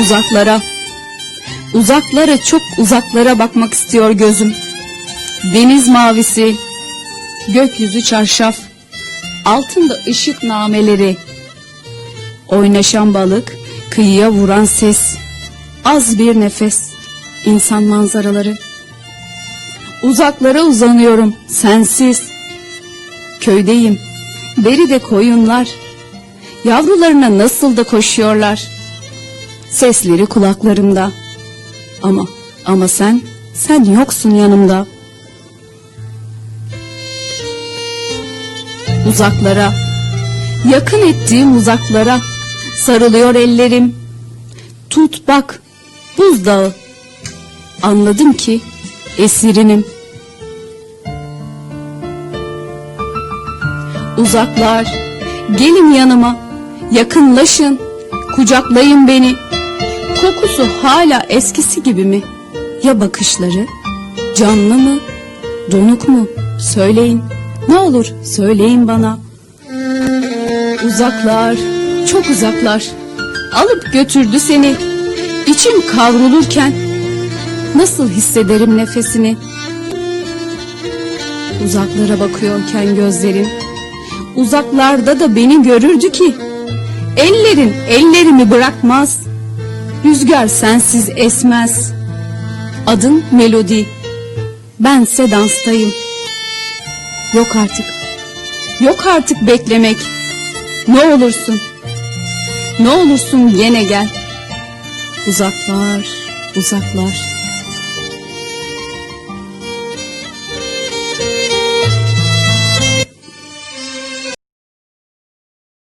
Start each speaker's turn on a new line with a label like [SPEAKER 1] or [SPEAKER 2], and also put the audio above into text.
[SPEAKER 1] Uzaklara, uzaklara çok uzaklara bakmak istiyor gözüm. Deniz mavisi, gökyüzü çarşaf, altında ışık nameleri. Oynaşan balık, kıyıya vuran ses, az bir nefes, insan manzaraları. Uzaklara uzanıyorum, sensiz. Köydeyim, deride koyunlar, yavrularına nasıl da koşuyorlar. Sesleri kulaklarımda. Ama, ama sen, sen yoksun yanımda. Uzaklara, yakın ettiğim uzaklara sarılıyor ellerim. Tut bak, buzdağı. Anladım ki esirinim. Uzaklar, gelin yanıma, yakınlaşın, kucaklayın beni. Kokusu hala eskisi gibi mi? Ya bakışları? Canlı mı? Donuk mu? Söyleyin. Ne olur söyleyin bana. Uzaklar, çok uzaklar. Alıp götürdü seni. İçim kavrulurken nasıl hissederim nefesini? Uzaklara bakıyorken gözlerin uzaklarda da beni görürdü ki ellerin ellerimi bırakmaz. Rüzgar sensiz esmez. Adın melodi. Bense danstayım. Yok artık. Yok artık beklemek. Ne olursun. Ne olursun yine gel. Uzaklar, uzaklar.